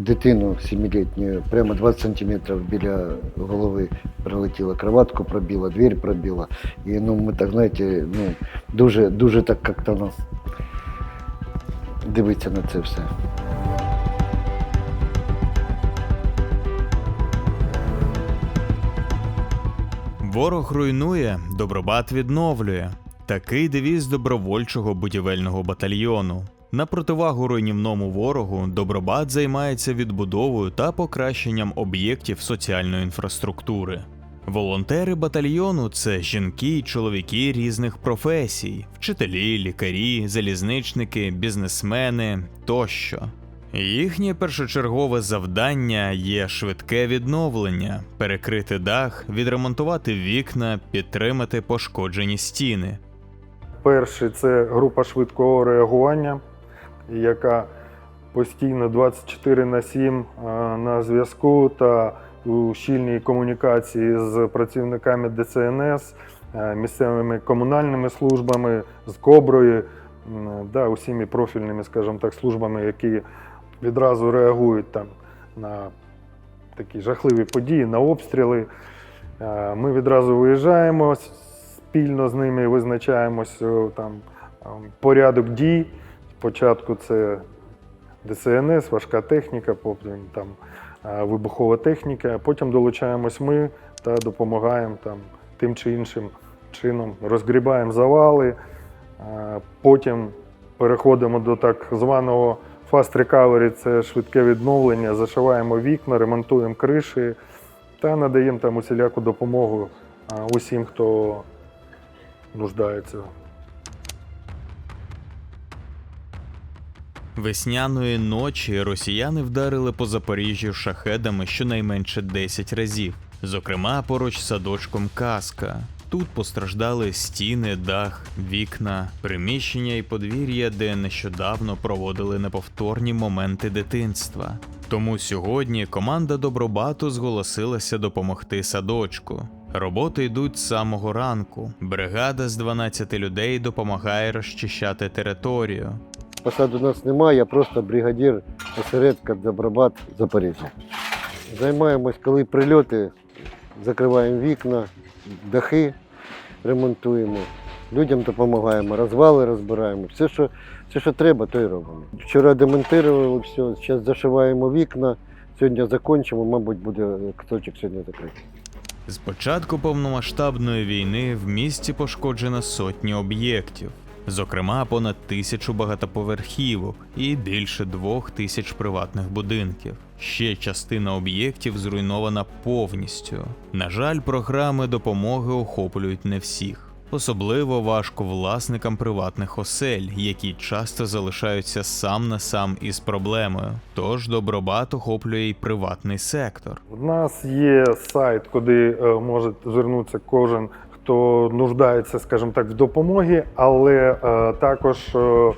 дитину сімилітню, прямо 20 сантиметрів біля голови прилетіла, кроватку пробила, двір пробила. І ну, ми так, знаєте, ну, дуже, дуже так як-то ну, дивитися на це все. Ворог руйнує, добробат відновлює. Такий девіз добровольчого будівельного батальйону. На противагу руйнівному ворогу, добробат займається відбудовою та покращенням об'єктів соціальної інфраструктури. Волонтери батальйону це жінки й чоловіки різних професій: вчителі, лікарі, залізничники, бізнесмени тощо. Їхнє першочергове завдання є швидке відновлення, перекрити дах, відремонтувати вікна, підтримати пошкоджені стіни. Перший це група швидкого реагування, яка постійно 24 на 7 е, на зв'язку та у щільній комунікації з працівниками ДСНС, е, місцевими комунальними службами, з Коброю, да, усіми профільними, скажімо так, службами, які відразу реагують там на такі жахливі події, на обстріли. Е, Ми відразу виїжджаємо спільно з ними, визначаємось там порядок дій. Спочатку це ДСНС, важка техніка, потім там е, вибухова техніка, а потім долучаємось ми та допомагаємо там тим чи іншим чином, розгрібаємо завали, е, потім переходимо до так званого fast recovery, це швидке відновлення, зашиваємо вікна, ремонтуємо криші та надаємо там усіляку допомогу усім, хто нуждається. Весняної ночі росіяни вдарили по Запоріжжю шахедами щонайменше 10 разів, зокрема поруч садочком Каска. Тут постраждали стіни, дах, вікна, приміщення і подвір'я, де нещодавно проводили неповторні моменти дитинства. Тому сьогодні команда Добробату зголосилася допомогти садочку. Роботи йдуть з самого ранку. Бригада з 12 людей допомагає розчищати територію. Посад у нас немає, я просто бригадир осередка Добробат Запоріжжя. Займаємось, коли прильоти, закриваємо вікна, дахи ремонтуємо, людям допомагаємо, розвали розбираємо. Все, що, все, що треба, то й робимо. Вчора демонтували все, зараз зашиваємо вікна, сьогодні закінчимо, мабуть, буде куточок сьогодні закритий. З початку повномасштабної війни в місті пошкоджено сотні об'єктів, зокрема понад тисячу багатоповерхівок і більше двох тисяч приватних будинків. Ще частина об'єктів зруйнована повністю. На жаль, програми допомоги охоплюють не всіх. Особливо важко власникам приватних осель, які часто залишаються сам на сам із проблемою. Тож добробат охоплює й приватний сектор. У нас є сайт, куди е, може звернутися кожен, хто нуждається, скажімо так, в допомогі, але е, також е,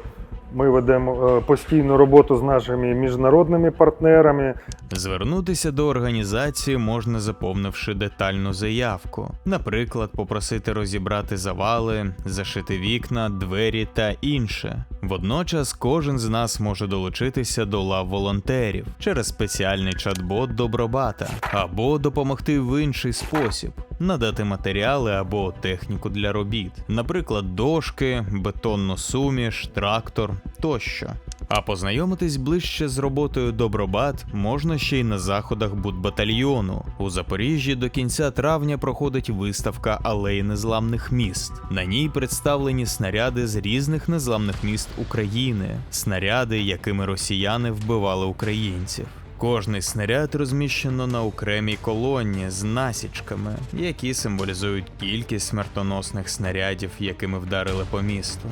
ми ведемо е, постійну роботу з нашими міжнародними партнерами. Звернутися до організації можна заповнивши детальну заявку, наприклад, попросити розібрати завали, зашити вікна, двері та інше. Водночас кожен з нас може долучитися до лав волонтерів через спеціальний чат-бот Добробата або допомогти в інший спосіб. Надати матеріали або техніку для робіт, наприклад, дошки, бетонну суміш, трактор тощо. А познайомитись ближче з роботою Добробат можна ще й на заходах будбатальйону. У Запоріжжі до кінця травня проходить виставка алеї незламних міст. На ній представлені снаряди з різних незламних міст України, снаряди, якими росіяни вбивали українців. Кожний снаряд розміщено на окремій колоні з насічками, які символізують кількість смертоносних снарядів, якими вдарили по місту.